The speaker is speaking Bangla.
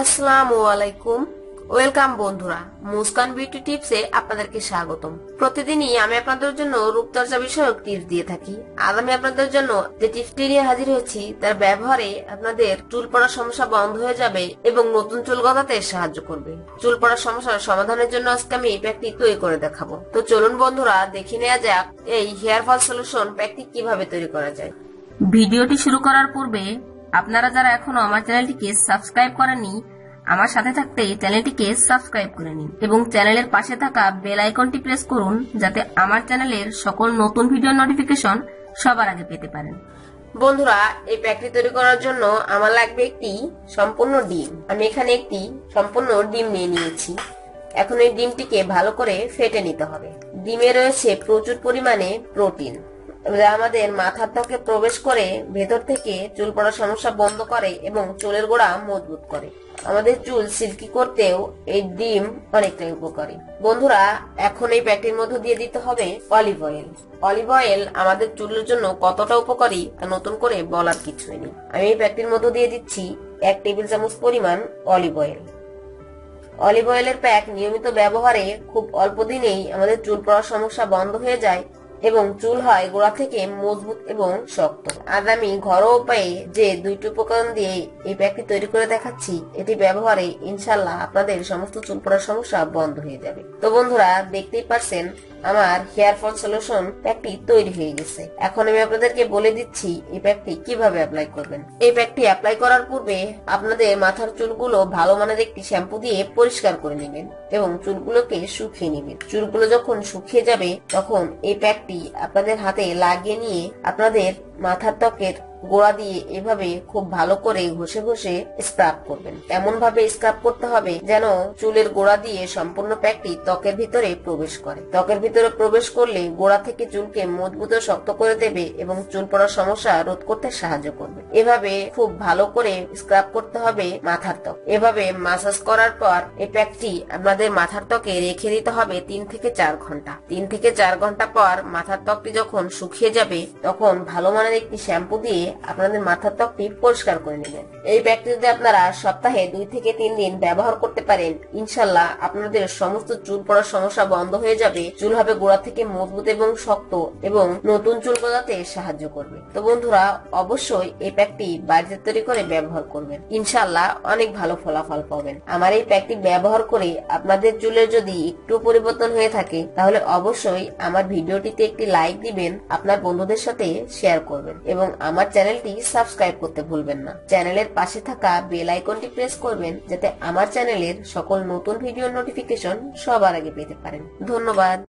আসসালামু আলাইকুম। ওয়েলকাম বন্ধুরা, মুস্কান বিউটি টিপসে আপনাদেরকে স্বাগতম। প্রতিদিনই আমি আপনাদের জন্য রূপচর্চা বিষয়ক টিপস দিয়ে থাকি। আজ আমি আপনাদের জন্য যে টিপসটি নিয়ে হাজির হয়েছি, তার ব্যবহারে আপনাদের চুল পড়ার সমস্যা বন্ধ হয়ে যাবে এবং নতুন চুল গজাতে সাহায্য করবে। চুল পড়ার সমস্যার সমাধানের জন্য আজকে আমি এই প্যাকটি তৈরি করে দেখাবো। তো চলুন বন্ধুরা, দেখে নেওয়া যাক এই হেয়ার ফল সলিউশন প্যাকটি কীভাবে তৈরি করা যায়। ভিডিওটি শুরু করার পূর্বে আপনারা যারা এখনও আমার চ্যানেলটিকে সাবস্ক্রাইব করেননি আমার সাথে থাকতে চ্যানেলটিকে সাবস্ক্রাইব করে নিন এবং চ্যানেলের পাশে থাকা বেল আইকনটি প্রেস করুন যাতে আমার চ্যানেলের সকল নতুন ভিডিও নোটিফিকেশন সবার আগে পেতে পারেন। বন্ধুরা, এই প্যাকটি তৈরি করার জন্য আমার লাগবে একটি সম্পূর্ণ ডিম। আমি এখানে একটি সম্পূর্ণ ডিম নিয়ে নিয়েছি। এখন এই ডিমটিকে ভালো করে ফেটে নিতে হবে। ডিমে রয়েছে প্রচুর পরিমাণে প্রোটিন। আমাদের মাথার ত্বকে প্রবেশ করে ভেতর থেকে চুল পড়ার সমস্যা বন্ধ করে এবং চুলের গোড়া মজবুত করে। আমাদের চুল সিল্কি করতেও এই ডিম অনেকটাই উপকারী। বন্ধুরা, এখন এই প্যাকটির মধ্যে দিয়ে দিতে হবে অলিভ অয়েল। অলিভ অয়েল আমাদের চুলের জন্য কতটা উপকারী তা নতুন করে বলার কিছুই নেই। আমি এই প্যাকটির মধ্যে দিয়ে দিচ্ছি এক টেবিল চামচ পরিমাণ অলিভ অয়েল। অলিভ অয়েলের প্যাক নিয়মিত ব্যবহারে খুব অল্প দিনেই আমাদের চুল পড়ার সমস্যা বন্ধ হয়ে যায় এবং চুল হয় গোড়া থেকে মজবুত এবং শক্ত। আজ আমি ঘরোয়া উপায়ে যে দুইটি উপকরণ দিয়ে এই প্যাকটি তৈরি করে দেখাচ্ছি, এটি ব্যবহারে ইনশাল্লাহ আপনাদের সমস্ত চুল পড়ার সমস্যা বন্ধ হয়ে যাবে। তো বন্ধুরা, দেখতেই পারছেন, আমার হেয়ার ফল সলিউশন প্যাকটি তৈরি হয়ে গেছে। এখন আমি আপনাদেরকে বলে দিচ্ছি, এই প্যাকটি কীভাবে অ্যাপ্লাই করবেন। এই প্যাকটি অ্যাপ্লাই করার পূর্বে আপনাদের মাথার চুলগুলো ভালো মানের একটি শ্যাম্পু দিয়ে পরিষ্কার করে নেবেন এবং চুলগুলোকে শুকিয়ে নেবেন। চুলগুলো যখন শুকিয়ে যাবে, তখন এই প্যাকটি আপনাদের হাতে লাগিয়ে নিয়ে আপনাদের মাথার ত্বকের গোড়া দিয়ে এভাবে খুব ভালো করে ঘষে ঘষে স্ক্রাব করবেন। এমন ভাবে স্ক্রাব করতে হবে যেন চুলের গোড়া দিয়ে সম্পূর্ণ প্যাকটি ত্বকের ভিতরে প্রবেশ করে। ত্বকের ভিতরে প্রবেশ করলে গোড়া থেকে চুলকে মজবুত শক্ত করে দেবে এবং চুল পড়ার সমস্যা রোধ করতে সাহায্য করবে। এভাবে খুব ভালো করে স্ক্রাব করতে হবে মাথার ত্বক। এভাবে মাসাজ করার পর এই প্যাকটি আপনাদের মাথার ত্বকে রেখে দিতে হবে তিন থেকে চার ঘণ্টা। তিন থেকে চার ঘণ্টা পর মাথার ত্বকটি যখন শুকিয়ে যাবে, তখন ভালো মানের একটি শ্যাম্পু দিয়ে আপনাদের মাথার ত্বকটি পরিষ্কার করে নেবেন। এই প্যাকটি যদি আপনারা সপ্তাহে দুই থেকে তিন দিন ব্যবহার করতে পারেন, ইনশাল্লাহ আপনাদের সমস্ত চুল পড়ার সমস্যা বন্ধ হয়ে যাবে, চুল হবে গোড়া থেকে মজবুত এবং শক্ত এবং নতুন চুল গজাতে সাহায্য করবে। তো বন্ধুরা, অবশ্যই এই প্যাকটি বাড়িতে তৈরি করে ব্যবহার করবেন। ইনশাল্লাহ অনেক ভালো ফলাফল পাবেন। আমার এই প্যাকটি ব্যবহার করে আপনাদের চুলের যদি একটু পরিবর্তন হয়ে থাকে, তাহলে অবশ্যই আমার ভিডিওটিতে একটি লাইক দিবেন, আপনার বন্ধুদের সাথে শেয়ার করবেন এবং আমার চ্যানেলটি সাবস্ক্রাইব করতে ভুলবেন না। চ্যানেলের পাশে থাকা বেল আইকনটি প্রেস করবেন যাতে আমার চ্যানেলের সকল নতুন ভিডিও নোটিফিকেশন সবার আগে পেতে পারেন। ধন্যবাদ।